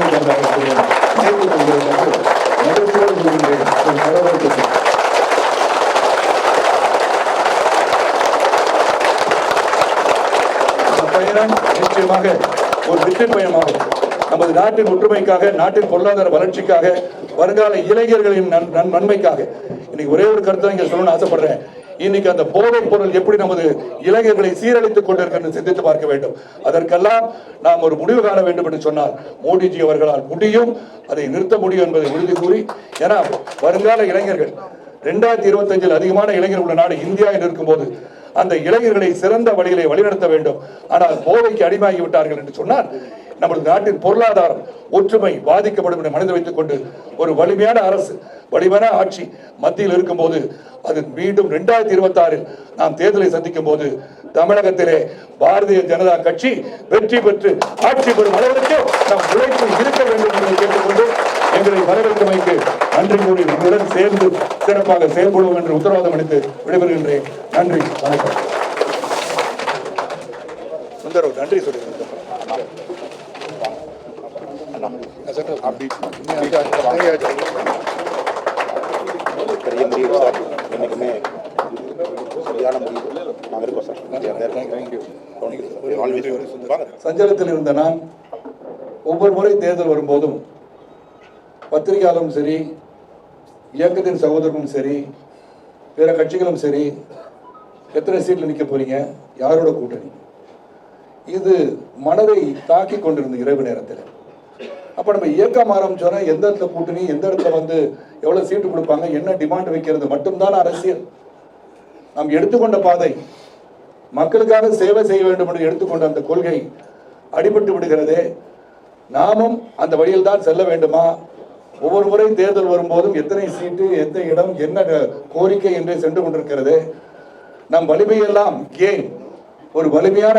பாரதிய ஜனதா மகிழ்ச்சியோடு பயணம் நிச்சயமாக ஒரு வெற்றி பயணமாகும் நமது நாட்டின் ஒற்றுமைக்காக நாட்டின் பொருளாதார வளர்ச்சிக்காக வருங்கால இளைஞர்களின் நன்- நன்மைக்காக. இன்னைக்கு ஒரே ஒரு கருத்தை சொல்லணும்னு ஆசைப்படுறேன். இன்னைக்கு அந்த போதைப் பொருள் எப்படி நமது இளைஞர்களை சீரழித்துக் கொண்டிருக்கிறது சிந்தித்து பார்க்க வேண்டும். அதற்கெல்லாம் நாம் ஒரு முடிவு காண வேண்டும் என்று சொன்னால் மோடிஜி அவர்களால் முடியும் அதை நிறுத்த முடியும் என்பதை உறுதி கூறி ஏன்னா வருங்கால இளைஞர்கள் ரெண்டாயிரத்தி இருபத்தஞ்சில் அதிகமான இளைஞர் உள்ள நாடு இந்தியா என்று இருக்கும்போது அந்த இளைஞர்களை சிறந்த வழியிலே வழிநடத்த வேண்டும். ஆனால் போதைக்கு அடிமையாகி விட்டார்கள் என்று சொன்னால் நமது நாட்டின் பொருளாதாரம் ஒற்றுமை பாதிக்கப்படும் என மனதில் வைத்துக் கொண்டு ஒரு வலிமையான அரசு வலிமையான ஆட்சி மத்தியில் இருக்கும்போது அது மீண்டும் ரெண்டாயிரத்தி இருபத்தி ஆறில் நாம் தேர்தலை சந்திக்கும் போது தமிழகத்திலே பாரதிய ஜனதா கட்சி வெற்றி பெற்று ஆட்சி பெறும் அளவிற்கு நாம் உழைப்பு இருக்க வேண்டும் என்று கேட்டுக்கொண்டு எங்களை வரவேற்றமைக்கு நன்றி கூறி உங்களுடன் சேர்ந்து சிறப்பாக செயல்படுவோம் என்று உத்தரவாதம் அளித்து விடைபெறுகின்றேன். நன்றி வணக்கம். சுந்தரம் நன்றி சொல்லுங்கள். பெரிய முடிவு சார் என்றைக்குமே சரியான முடிவு நாங்கள் இருக்கோம் சார் சஞ்சலத்தில் இருந்த நான் ஒவ்வொரு முறை தேர்தல் வரும்போதும் பத்திரிகையாளரும் சரி இயக்கத்தின் சகோதரரும் சரி பிற கட்சிகளும் சரி எத்தனை சீட்டில் நிற்க போறீங்க? யாரோட கூட்டணி? இது மனதை தாக்கி கொண்டிருந்த இரவு நேரத்தில். அப்போ நம்ம இயக்கம் ஆரம்பிச்சோன்னா எந்த இடத்துல கூட்டணி எந்த இடத்துல வந்து எவ்வளோ சீட்டு கொடுப்பாங்க என்ன டிமாண்ட் வைக்கிறது மட்டும்தான் அரசியல். நாம் எடுத்துக்கொண்ட பாதை மக்களுக்காக சேவை செய்ய வேண்டும் என்று எடுத்துக்கொண்ட அந்த கொள்கை அடிபட்டு விடுகிறதே. நாமும் அந்த வழியில் தான் செல்ல வேண்டுமா? ஒவ்வொரு முறை தேர்தல் வரும்போதும் எத்தனை சீட்டு எத்தனை இடம் என்ன கோரிக்கை என்றே சென்று கொண்டிருக்கிறது. நம் வலிமையெல்லாம் ஏன்? ஒரு வலிமையான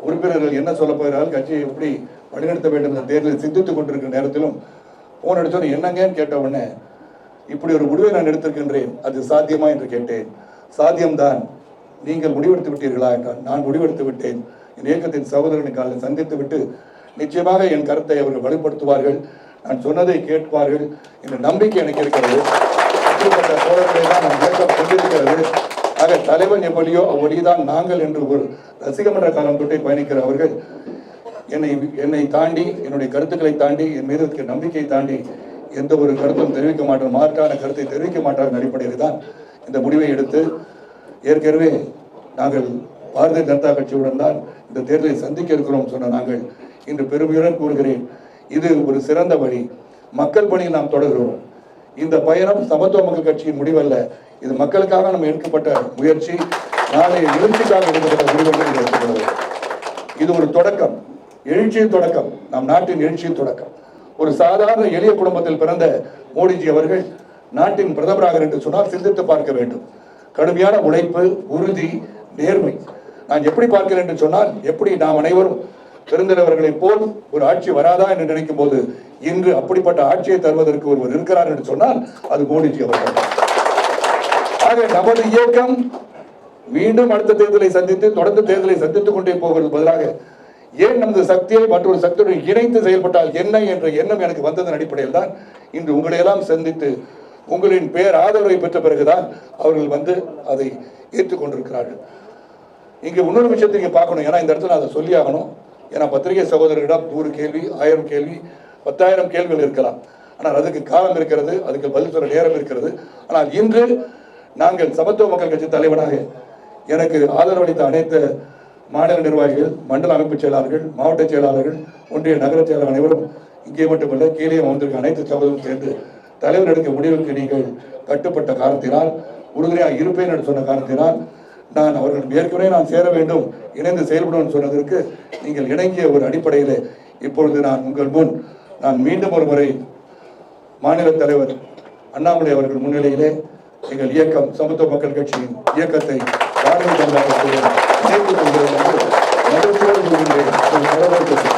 உறுப்பினர்கள் என்ன சொல்ல போகிறார்கள்? கட்சியை எப்படி வழிநடத்த வேண்டும் என்ற தேர்தலில் சிந்தித்துக் கொண்டிருக்கிற நேரத்திலும் போன் அடிச்சோன்னு என்னங்கன்னு கேட்ட உடனே இப்படி ஒரு முடிவை நான் எடுத்திருக்கின்றேன். அது சாத்தியமா? என்று கேட்டேன். சாத்தியம்தான். நீங்கள் முடிவெடுத்து விட்டீர்களா? என்றால் நான் முடிவெடுத்து விட்டேன். என் இயக்கத்தின் சகோதரனை காலையில் சந்தித்து விட்டு நிச்சயமாக என் கருத்தை அவர்கள் வலுப்படுத்துவார்கள். நான் சொன்னதை கேட்பார்கள். என்ற நம்பிக்கை எனக்கு இருக்கிறது. அப்படிப்பட்ட தோழர்களை தான் நம் இயக்கம் கொண்டிருக்கிறது. ஆக தலைவன் எப்படியோ அவ்வழிதான் நாங்கள் என்று ஒரு ரசிகமன்ற காலம் தொட்டே பயணிக்கிற அவர்கள். என்னை என்னை தாண்டி என்னுடைய கருத்துக்களை தாண்டி என் மீது இருக்க தாண்டி எந்த ஒரு கருத்தும் தெரிவிக்க மாட்டார் மாற்றான கருத்தை தெரிவிக்க மாட்டார் அடிப்படையில் தான் இந்த முடிவை எடுத்து ஏற்கனவே நாங்கள் பாரதிய ஜனதா கட்சியுடன் தான் இந்த தேர்தலை சந்திக்க இருக்கிறோம் சொன்ன நாங்கள் இன்று பெருமையுடன் கூறுகிறேன். இது ஒரு சிறந்த வழி. மக்கள் பணியில் நாம் தொடர்கிறோம். இந்த பயணம் சமத்துவ மக்கள் கட்சியின் முடிவல்ல. இது மக்களுக்காக நம்ம எடுக்கப்பட்ட முயற்சி. நாளைய எழுச்சிக்காக எடுக்கப்பட்ட முடிவு என்று இது ஒரு தொடக்கம். எழுச்சியின் தொடக்கம். நம் நாட்டின் எழுச்சியின் தொடக்கம். ஒரு சாதாரண எளிய குடும்பத்தில் பிறந்த மோடிஜி அவர்கள் நாட்டின் பிரதமராக என்று சொன்னால் சிந்தித்து பார்க்க வேண்டும். கடுமையான உழைப்பு உறுதி நேர்மை. நான் எப்படி பார்க்கிறேன் என்று சொன்னால் எப்படி நாம் அனைவரும் பெருந்தலைவர்களைப் போல் ஒரு ஆட்சி வராதா என்று நினைக்கும் போது இன்று அப்படிப்பட்ட ஆட்சியை தருவதற்கு ஒருவர் இருக்கிறார் என்று சொன்னால் அது மோடிஜி அவர்கள். ஆக நமது இயக்கம் மீண்டும் அடுத்த தேர்தலை சந்தித்து தொடர்ந்து தேர்தலை சந்தித்துக் கொண்டே போகிறது பதிலாக ஏன் நமது சக்தியை மற்றொரு சக்தியுடன் இணைத்து செயல்பட்டால் என்ன என்ற எண்ணம் எனக்கு வந்ததன் அடிப்படையில் தான் இன்று உங்களை எல்லாம் சந்தித்து உங்களின் பேர் ஆதரவை பெற்ற பிறகுதான் அவர்கள் வந்து அதை ஏற்றுக்கொண்டிருக்கிறார்கள். இங்க இன்னொரு விஷயத்தை இங்க பார்க்கணும். ஏன்னா இந்த இடத்துல அதை சொல்லி ஆகணும் ஏன்னா பத்திரிகை சகோதரர்களிடம் நூறு கேள்வி ஆயிரம் கேள்வி பத்தாயிரம் கேள்விகள் இருக்கலாம். ஆனால் அதுக்கு காலம் இருக்கிறது அதுக்கு பதில் சொல்ல நேரம் இருக்கிறது. ஆனால் இன்று நாங்கள் சமத்துவ மக்கள் கட்சி தலைவராக எனக்கு ஆதரவளித்த அனைத்து மாநில நிர்வாகிகள் மண்டல அமைப்பு செயலாளர்கள் மாவட்ட செயலாளர்கள் ஒன்றிய நகர செயலாளர் அனைவரும் இங்கே மட்டுமல்ல கீழே வந்திருக்க அனைத்து சகோதரரும் சேர்ந்து தலைவர் எடுக்க முடிவுக்கு நீங்கள் கட்டுப்பட்ட காரணத்தினால் உறுதுணையாக இருப்பேன் என்று சொன்ன காரணத்தினால் நான் அவர்கள் ஏற்கனவே நான் சேர வேண்டும் இணைந்து செயல்படும் சொன்னதற்கு நீங்கள் இணங்கிய ஒரு அடிப்படையில் இப்பொழுது நான் உங்கள் முன் நான் மீண்டும் ஒரு முறை மாநில தலைவர் அண்ணாமலை அவர்கள் முன்னிலையிலே எங்கள் இயக்கம் சமத்துவ மக்கள் கட்சியின் இயக்கத்தை பாரதிய ஜனதா கட்சியை சேர்த்து கொள்கிறேன் மகிழ்ச்சியோடு கூறுகிறேன்.